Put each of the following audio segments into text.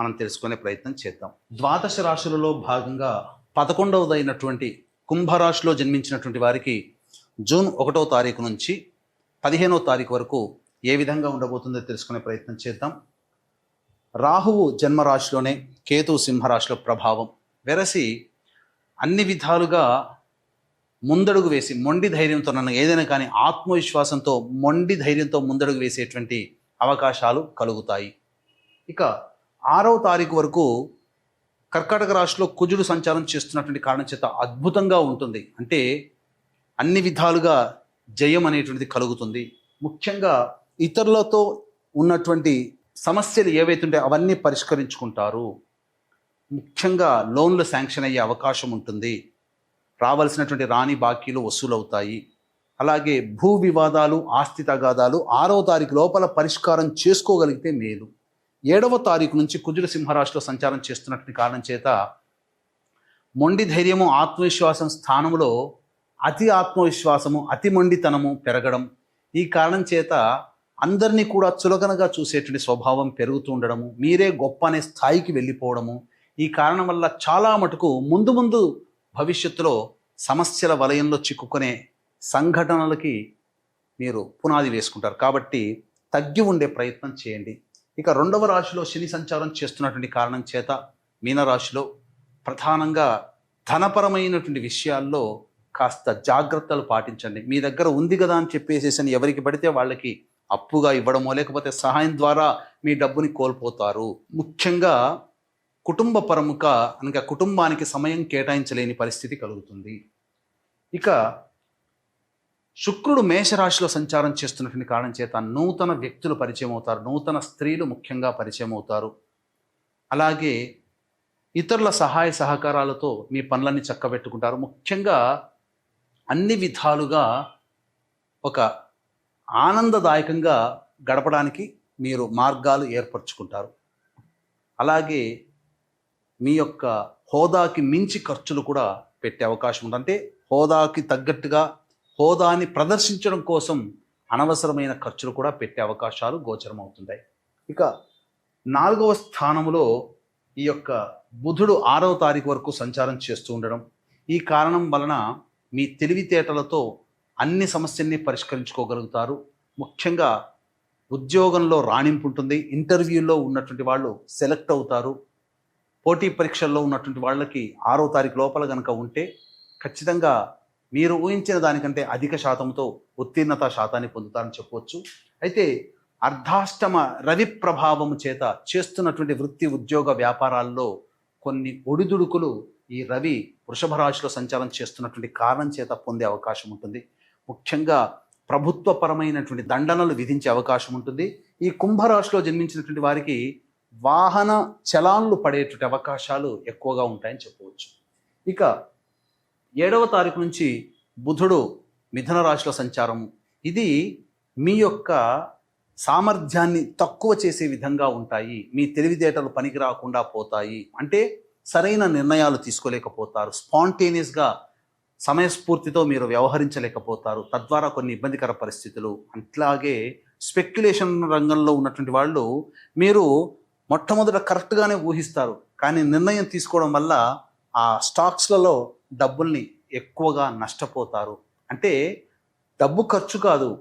మనం తెలుసుకునే ప్రయత్నం చేద్దాం. ద్వాదశ రాశులలో భాగంగా పదకొండవదైనటువంటి కుంభరాశిలో జన్మించినటువంటి వారికి జూన్ ఒకటో తారీఖు నుంచి పదిహేనో తారీఖు వరకు ఏ విధంగా ఉండబోతుందో తెలుసుకునే ప్రయత్నం చేద్దాం. రాహువు జన్మరాశిలోనే కేతు సింహరాశిలో ప్రభావం. వెరసి అన్ని విధాలుగా ముందడుగు వేసి మొండి ధైర్యంతో నన్ను ఏదైనా కానీ ఆత్మవిశ్వాసంతో మొండి ధైర్యంతో ముందడుగు వేసేటువంటి అవకాశాలు కలుగుతాయి. ఇక ఆరవ తారీఖు వరకు కర్కాటక రాశిలో కుజుడు సంచారం చేస్తున్నటువంటి కారణం చేత అద్భుతంగా ఉంటుంది. అంటే అన్ని విధాలుగా జయం అనేటువంటిది కలుగుతుంది. ముఖ్యంగా ఇతరులతో ఉన్నటువంటి సమస్యలు ఏవైతుంటే అవన్నీ పరిష్కరించుకుంటారు. ముఖ్యంగా లోన్లు శాంక్షన్ అయ్యే అవకాశం ఉంటుంది. రావాల్సినటువంటి రాని బాకీలు వసూలవుతాయి. అలాగే భూ వివాదాలు ఆస్తి తగాదాలు ఆరవ తారీఖు లోపల పరిష్కారం చేసుకోగలిగితే మేలు. ఏడవ తారీఖు నుంచి కుజుల సింహరాశిలో సంచారం చేస్తున్నటువంటి కారణం చేత మొండి ధైర్యము ఆత్మవిశ్వాసం స్థానంలో అతి ఆత్మవిశ్వాసము అతి మొండితనము పెరగడం. ఈ కారణం చేత అందరినీ కూడా చులకనగా చూసేటువంటి స్వభావం పెరుగుతూ ఉండడము మీరే గొప్ప అనే స్థాయికి వెళ్ళిపోవడము. ఈ కారణం వల్ల చాలా మటుకు ముందు ముందు భవిష్యత్తులో సమస్యల వలయంలో చిక్కుకునే సంఘటనలకి మీరు పునాది వేసుకుంటారు. కాబట్టి తగ్గి ఉండే ప్రయత్నం చేయండి. ఇక రెండవ రాశిలో శని సంచారం చేస్తున్నటువంటి కారణం చేత మీనరాశిలో ప్రధానంగా ధనపరమైనటువంటి విషయాల్లో కాస్త జాగ్రత్తలు పాటించండి. మీ దగ్గర ఉంది కదా అని చెప్పేసేసి ఎవరికి పడితే వాళ్ళకి అప్పుగా ఇవ్వడమో లేకపోతే సహాయం ద్వారా మీ డబ్బుని కోల్పోతారు. ముఖ్యంగా కుటుంబ పరముక అనగా కుటుంబానికి సమయం కేటాయించలేని పరిస్థితి కలుగుతుంది. ఇక శుక్రుడు మేషరాశిలో సంచారం చేస్తున్నటువంటి కారణం చేత నూతన వ్యక్తులు పరిచయం అవుతారు. నూతన స్త్రీలు ముఖ్యంగా పరిచయం అవుతారు. అలాగే ఇతరుల సహాయ సహకారాలతో మీ పనులన్నీ చక్కబెట్టుకుంటారు. ముఖ్యంగా అన్ని విధాలుగా ఒక ఆనందదాయకంగా గడపడానికి మీరు మార్గాలు ఏర్పరచుకుంటారు. అలాగే మీ యొక్క హోదాకి మించి ఖర్చులు కూడా పెట్టే అవకాశం ఉంది అంటే హోదాకి తగ్గట్టుగా హోదాని ప్రదర్శించడం కోసం అనవసరమైన ఖర్చులు కూడా పెట్టే అవకాశాలు గోచరమవుతున్నాయి ఇక నాలుగవ స్థానంలో ఈ యొక్క బుధుడు ఆరవ తారీఖు వరకు సంచారం చేస్తూ ఉండడం ఈ కారణం వలన మీ తెలివితేటలతో అన్ని సమస్యల్ని పరిష్కరించుకోగలుగుతారు. ముఖ్యంగా ఉద్యోగంలో రాణింపు ఉంటుంది ఇంటర్వ్యూలో ఉన్నటువంటి వాళ్ళు సెలెక్ట్ అవుతారు. పోటీ పరీక్షల్లో ఉన్నటువంటి వాళ్ళకి ఆరో తారీఖు లోపల కనుక ఉంటే ఖచ్చితంగా మీరు ఊహించిన దానికంటే అధిక శాతంతో ఉత్తీర్ణత శాతాన్ని పొందుతారని చెప్పవచ్చు. అయితే అర్ధాష్టమ రవి ప్రభావము చేత చేస్తున్నటువంటి వృత్తి ఉద్యోగ వ్యాపారాల్లో కొన్ని ఒడిదుడుకులు ఈ రవి వృషభ రాశిలో సంచారం చేస్తున్నటువంటి కారణం చేత పొందే అవకాశం ఉంటుంది. ముఖ్యంగా ప్రభుత్వపరమైనటువంటి దండనలు విధించే అవకాశం ఉంటుంది. ఈ కుంభరాశిలో జన్మించినటువంటి వారికి వాహన చలాన్లు పడేటువంటి అవకాశాలు ఎక్కువగా ఉంటాయని చెప్పవచ్చు. ఇక ఏడవ తారీఖు నుంచి బుధుడు మిథున రాశిలో సంచారము ఇది మీ యొక్క సామర్థ్యాన్ని తక్కువ చేసే విధంగా ఉంటాయి. మీ తెలివితేటలు పనికి రాకుండా పోతాయి. అంటే సరైన నిర్ణయాలు తీసుకోలేకపోతారు. స్పాంటేనియస్గా సమయస్ఫూర్తితో మీరు వ్యవహరించలేకపోతారు. తద్వారా కొన్ని ఇబ్బందికర పరిస్థితులు. అట్లాగే స్పెక్యులేషన్ రంగంలో ఉన్నటువంటి వాళ్ళు మీరు మొట్టమొదట కరెక్ట్గానే ఊహిస్తారు. కానీ నిర్ణయం తీసుకోవడం వల్ల ఆ స్టాక్స్లలో డబ్బుల్ని ఎక్కువగా నష్టపోతారు. అంటే డబ్బు ఖర్చు కాదు.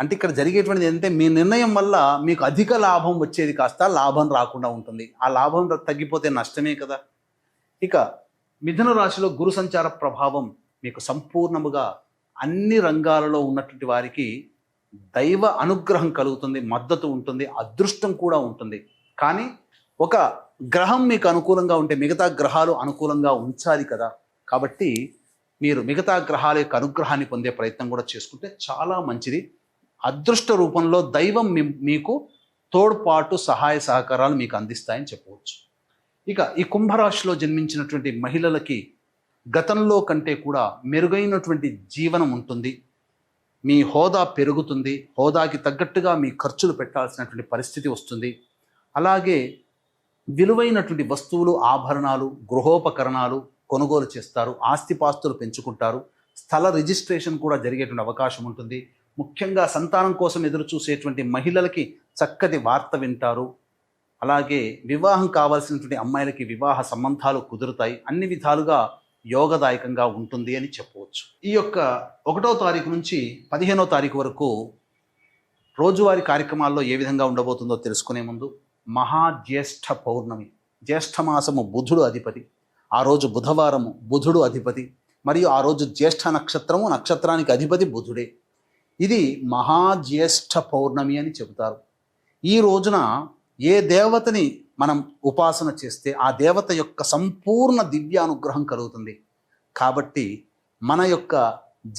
అంటే ఇక్కడ జరిగేటువంటిది ఏంటంటే మీ నిర్ణయం వల్ల మీకు అధిక లాభం వచ్చేది కాస్త లాభం రాకుండా ఉంటుంది. ఆ లాభం తగ్గిపోతే నష్టమే కదా. ఇక మిథున రాశిలో గురు సంచార ప్రభావం మీకు సంపూర్ణముగా అన్ని రంగాలలో ఉన్నటువంటి వారికి దైవ అనుగ్రహం కలుగుతుంది మద్దతు ఉంటుంది అదృష్టం కూడా ఉంటుంది. కానీ ఒక గ్రహం మీకు అనుకూలంగా ఉంటే మిగతా గ్రహాలు అనుకూలంగా ఉంచాలి కదా. కాబట్టి మీరు మిగతా గ్రహాల యొక్క అనుగ్రహాన్ని పొందే ప్రయత్నం కూడా చేసుకుంటే చాలా మంచిది. అదృష్ట రూపంలో దైవం మీ- మీకు తోడ్పాటు సహాయ సహకారాలు మీకు అందిస్తాయని చెప్పవచ్చు. ఇక ఈ కుంభరాశిలో జన్మించినటువంటి మహిళలకి గతంలో కంటే కూడా మెరుగైనటువంటి జీవనం ఉంటుంది. మీ హోదా పెరుగుతుంది. హోదాకి తగ్గట్టుగా మీ ఖర్చులు పెట్టాల్సినటువంటి పరిస్థితి వస్తుంది. అలాగే విలువైనటువంటి వస్తువులు ఆభరణాలు గృహోపకరణాలు కొనుగోలు చేస్తారు ఆస్తిపాస్తులు పెంచుకుంటారు స్థల రిజిస్ట్రేషన్ కూడా జరిగేటువంటి అవకాశం ఉంటుంది. ముఖ్యంగా సంతానం కోసం ఎదురు చూసేటువంటి మహిళలకి చక్కటి వార్త వింటారు. అలాగే వివాహం కావాల్సినటువంటి అమ్మాయిలకి వివాహ సంబంధాలు కుదురుతాయి. అన్ని విధాలుగా యోగదాయకంగా ఉంటుంది అని చెప్పవచ్చు. ఈ యొక్క ఒకటో తారీఖు నుంచి పదిహేనో తారీఖు వరకు రోజువారీ కార్యక్రమాల్లో ఏ విధంగా ఉండబోతుందో తెలుసుకునే ముందు మహాజ్యేష్ఠ పౌర్ణమి. జ్యేష్ఠమాసము బుధుడు అధిపతి. ఆ రోజు బుధవారము బుధుడు అధిపతి మరియు ఆ రోజు జ్యేష్ఠ నక్షత్రము నక్షత్రానికి అధిపతి బుధుడే. ఇది మహాజ్యేష్ఠ పౌర్ణమి అని చెబుతారు. ఈ రోజున ఏ దేవతని మనం ఉపాసన చేస్తే ఆ దేవత యొక్క సంపూర్ణ దివ్యానుగ్రహం కలుగుతుంది. కాబట్టి మన యొక్క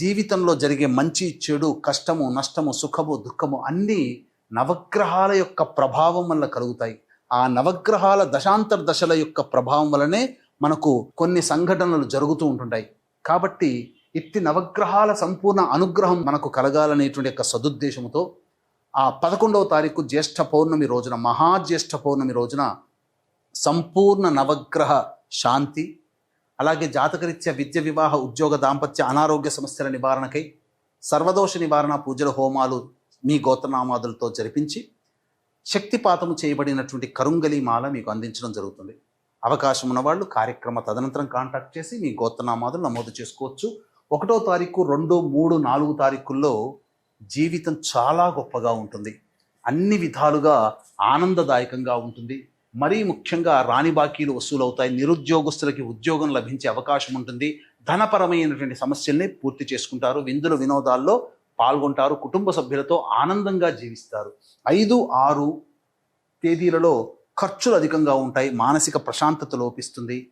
జీవితంలో జరిగే మంచి చెడు కష్టము నష్టము సుఖము దుఃఖము అన్నీ నవగ్రహాల యొక్క ప్రభావం వల్ల కలుగుతాయి. ఆ నవగ్రహాల దశాంతర దశల యొక్క ప్రభావం వల్లనే మనకు కొన్ని సంఘటనలు జరుగుతూ ఉంటుంటాయి. కాబట్టి ఇట్టి నవగ్రహాల సంపూర్ణ అనుగ్రహం మనకు కలగాలనేటువంటి యొక్క సదుద్దేశంతో ఆ పదకొండవ తారీఖు జ్యేష్ఠ పౌర్ణమి రోజున మహాజ్యేష్ఠ పౌర్ణమి రోజున సంపూర్ణ నవగ్రహ శాంతి అలాగే జాతకరీత్యా విద్య వివాహ ఉద్యోగ దాంపత్య అనారోగ్య సమస్యల నివారణకై సర్వదోష నివారణ పూజల హోమాలు మీ గోత్రనామాదులతో జరిపించి శక్తిపాతము చేయబడినటువంటి కరుంగలి మాల మీకు అందించడం జరుగుతుంది. అవకాశం ఉన్నవాళ్ళు కార్యక్రమ తదనంతరం కాంటాక్ట్ చేసి మీ గోత్రనామాదులు నమోదు చేసుకోవచ్చు. ఒకటో తారీఖు రెండు మూడు నాలుగు తారీఖుల్లో జీవితం చాలా గొప్పగా ఉంటుంది. అన్ని విధాలుగా ఆనందదాయకంగా ఉంటుంది. మరీ ముఖ్యంగా రాణి బాకీలు వసూలవుతాయి. నిరుద్యోగస్తులకి ఉద్యోగం లభించే అవకాశం ఉంటుంది. ధనపరమైనటువంటి సమస్యల్ని పూర్తి చేసుకుంటారు. విందుల వినోదాల్లో పాల్గొంటారు. కుటుంబ సభ్యులతో ఆనందంగా జీవిస్తారు. ఐదు ఆరు తేదీలలో ఖర్చులు అధికంగా ఉంటాయి మానసిక ప్రశాంతత లోపిస్తుంది.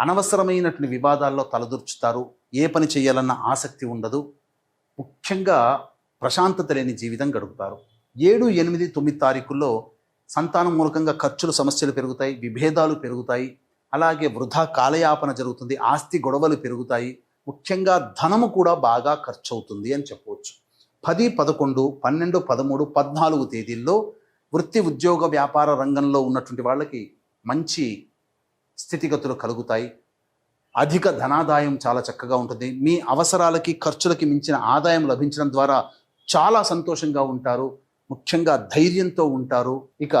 అనవసరమైనటువంటి వివాదాల్లో తలదూర్చుతారు. ఏ పని చేయాలన్న ఆసక్తి ఉండదు. ముఖ్యంగా ప్రశాంతత లేని జీవితం గడుపుతారు. ఏడు ఎనిమిది తొమ్మిది తారీఖుల్లో సంతానం మూలకంగా ఖర్చులు సమస్యలు పెరుగుతాయి విభేదాలు పెరుగుతాయి. అలాగే వృధా కాలయాపన జరుగుతుంది ఆస్తి గొడవలు పెరుగుతాయి. ముఖ్యంగా ధనము కూడా బాగా ఖర్చు అవుతుంది అని చెప్పవచ్చు. పది పదకొండు పన్నెండు పదమూడు పద్నాలుగు తేదీల్లో వృత్తి ఉద్యోగ వ్యాపార రంగంలో ఉన్నటువంటి వాళ్ళకి మంచి స్థితిగతులు కలుగుతాయి. అధిక ధనాదాయం చాలా చక్కగా ఉంటుంది. మీ అవసరాలకి ఖర్చులకి మించిన ఆదాయం లభించడం ద్వారా చాలా సంతోషంగా ఉంటారు. ముఖ్యంగా ధైర్యంతో ఉంటారు. ఇక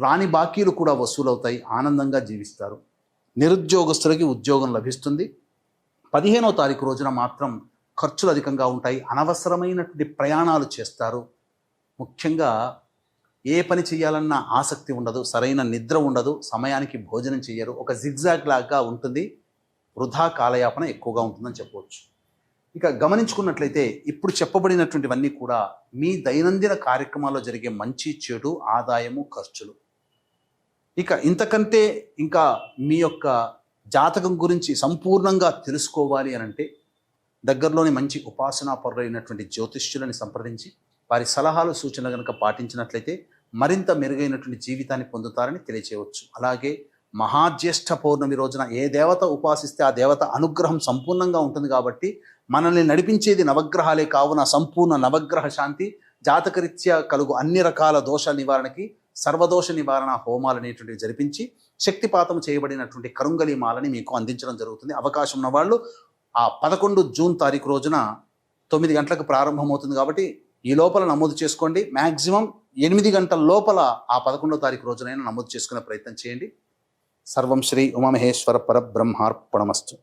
రాని బాకీలు కూడా వసూలవుతాయి. ఆనందంగా జీవిస్తారు. నిరుద్యోగస్తులకి ఉద్యోగం లభిస్తుంది. పదిహేనో తారీఖు రోజున మాత్రం ఖర్చులు అధికంగా ఉంటాయి. అనవసరమైనటువంటి ప్రయాణాలు చేస్తారు. ముఖ్యంగా ఏ పని చేయాలన్న ఆసక్తి ఉండదు సరైన నిద్ర ఉండదు సమయానికి భోజనం చేయరు ఒక జిగ్జాగ్ లాగా ఉంటుంది. వృధా కాలయాపన ఎక్కువగా ఉంటుందని చెప్పవచ్చు. ఇక గమనించుకున్నట్లయితే ఇప్పుడు చెప్పబడినటువంటివన్నీ కూడా మీ దైనందిన కార్యక్రమాల్లో జరిగే మంచి చెడు ఆదాయము ఖర్చులు. ఇక ఇంతకంటే ఇంకా మీ యొక్క జాతకం గురించి సంపూర్ణంగా తెలుసుకోవాలి అని అంటే దగ్గరలోని మంచి ఉపాసనా పరులైనటువంటి జ్యోతిష్యులని సంప్రదించి వారి సలహాలు సూచనలు కనుక పాటించినట్లయితే మరింత మెరుగైనటువంటి జీవితాన్ని పొందుతారని తెలియచేయవచ్చు. అలాగే మహాజ్యేష్ఠ పౌర్ణమి రోజున ఏ దేవత ఉపాసిస్తే ఆ దేవత అనుగ్రహం సంపూర్ణంగా ఉంటుంది కాబట్టి మనల్ని నడిపించేది నవగ్రహాలే కావున సంపూర్ణ నవగ్రహ శాంతి జాతకరీత్యా కలుగు అన్ని రకాల దోష నివారణకి సర్వదోష నివారణ హోమాలు అనేటువంటివి జరిపించి శక్తిపాతం చేయబడినటువంటి కరుంగలి మాలని మీకు అందించడం జరుగుతుంది. అవకాశం ఉన్న వాళ్ళు ఆ పదకొండు జూన్ తారీఖు రోజున తొమ్మిది గంటలకు ప్రారంభమవుతుంది కాబట్టి ఈ లోపల నమోదు చేసుకోండి. మ్యాక్సిమం ఎనిమిది గంటల లోపల ఆ పదకొండో తారీఖు రోజునైనా నమోదు చేసుకునే ప్రయత్నం చేయండి. సర్వం శ్రీ ఉమామహేశ్వర పరబ్రహ్మార్పణమస్తు